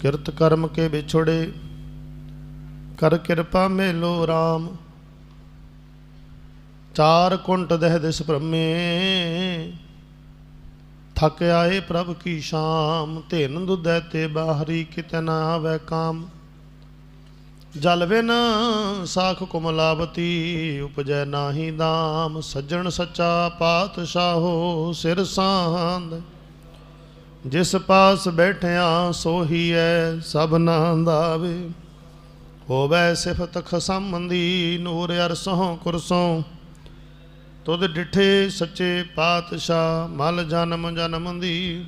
ਕਿਰਤ ਕਰਮ ਕੇ ਵਿਛੜੇ, ਕਰ ਕਿਰਪਾ ਮੇਲੋ RAM ਚਾਰ ਕੁੰਟ ਦਹਿ ਦਿਸ ਭ੍ਰਮੇ, ਥਕ ਆਏ ਪ੍ਰਭ ਕੀ ਸ਼ਾਮ। ਧਿਨ ਦੁਦੈ ਤੇ ਬਾਹਰੀ ਕਿਤੇ ਨਾ ਆਵੈ ਕਾਮ। ਜਲ ਸਾਖ ਕੁਮਲਾਵਤੀ ਉਪਜੈ ਨਾਹੀ ਦਾਮ। ਸੱਜਣ ਸੱਚਾ ਪਾਤਸ਼ਾਹੋ ਸਿਰ ਸਾਂਦ ਜਿਸ ਪਾਸ ਬੈਠਿਆ ਸੋਹੀ ਐ ਸਭਨਾ ਦਾਵੇ ਹੋਵੇ ਸਿਫਤ ਖਸਮੰਦੀ ਨੂਰ ਅਰਸੋਂ ਕੁਰਸੋਂ ਤੁਧ ਡਿਠੇ ਸੱਚੇ ਪਾਤਸ਼ਾਹ ਮਲ ਜਨਮ ਜਨਮ ਦੀ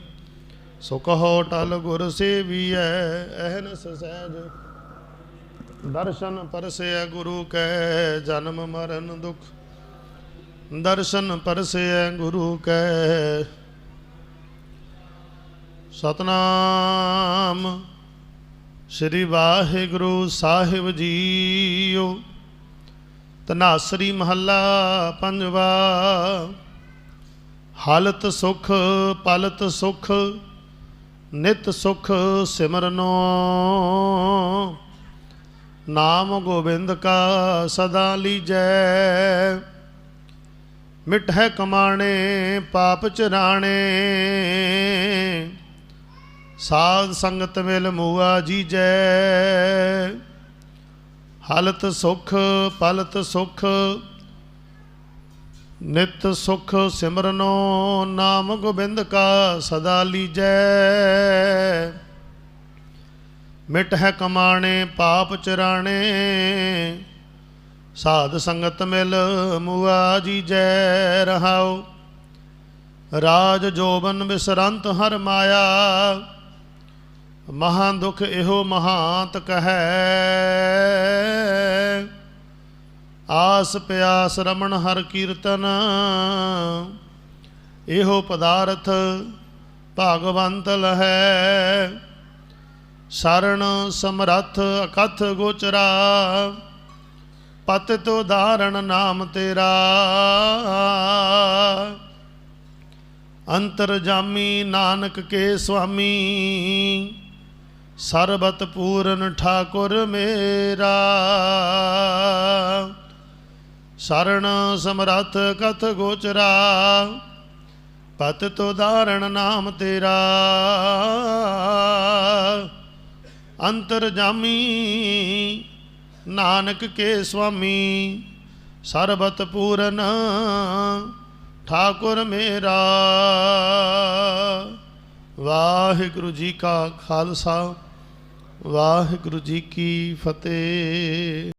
ਸੋ ਕਹੋ ਟਲ ਗੁਰ ਸੇਵੀਐ ਅਹਨਸ ਸਹਿਜ। ਦਰਸ਼ਨ ਪਰਸੈ ਗੁਰੂ ਕੈ ਜਨਮ ਮਰਨ ਦੁਖ। ਦਰਸ਼ਨ ਪਰਸੈ ਗੁਰੂ ਕੈ ਸਤਨਾਮ। ਸ੍ਰੀ ਵਾਹਿਗੁਰੂ ਸਾਹਿਬ ਜੀਓ। ਤਨਾਸਰੀ ਮਹੱਲਾ ਪੰਜਵਾ। ਹਾਲਤ ਸੁਖ, ਪਲਤ ਸੁਖ, ਨਿਤ ਸੁਖ ਸਿਮਰਨੋ। ਨਾਮ ਗੋਬਿੰਦ ਕਾ ਸਦਾ ਲੀਜੈ। ਮਿਟਹਿ ਕਮਾਣੇ, ਪਾਪ ਚਰਾਣੇ। ਸਾਧ ਸੰਗਤ ਮਿਲ ਮੂਆ ਜੀਜੈ। ਹਲਤ ਸੁਖ, ਪਲਤ ਸੁਖ, ਨਿਤ ਸੁਖ ਸਿਮਰਨੋ ਨਾਮ ਗੋਬਿੰਦ ਕਾ ਸਦਾ ਲੀਜੈ। ਮਿਟ ਹੈ ਕਮਾਣੇ, ਪਾਪ ਚਰਾਣੇ, ਸਾਧ ਸੰਗਤ ਮਿਲ ਮੁਆ ਜੀ ਜੈ ਰਹਾਉ, ਰਾਜ ਜੋਬਨ ਬਿਸਰੰਤ ਹਰ ਮਾਇਆ। ਮਹਾ ਦੁਖ ਇਹੋ ਮਹਾਂਤ ਕਹੈ। ਆਸ ਪਿਆਸ ਰਮਣ ਹਰ ਕੀਰਤਨ, ਇਹੋ ਪਦਾਰਥ ਭਗਵੰਤ ਲਹੈ। ਸਰਣ ਸਮਰੱਥ ਅਕਥ ਗੋਚਰਾ ਪਤ ਤੋ ਨਾਮ ਤੇਰਾ। ਅੰਤਰ ਜਾਮੀ ਨਾਨਕ ਕੇ ਸੁਆਮੀ ਸਰਬਤ ਪੂਰਨ ਠਾਕੁਰ ਮੇਰਾ। ਸਰਣ ਸਮਰੱਥ ਕਥ ਗੋਚਰਾ, ਪਤ ਤੋ ਧਾਰਣ ਨਾਮ ਤੇਰਾ। ਅੰਤਰ ਜਾਮੀ ਨਾਨਕ ਕੇ ਸੁਆਮੀ, ਸਰਬਤ ਪੂਰਨ ਠਾਕੁਰ ਮੇਰਾ। ਵਾਹਿਗੁਰੂ ਜੀ ਕਾ ਖਾਲਸਾ। ਵਾਹਿਗੁਰੂ ਜੀ ਕੀ ਫਤਿਹ।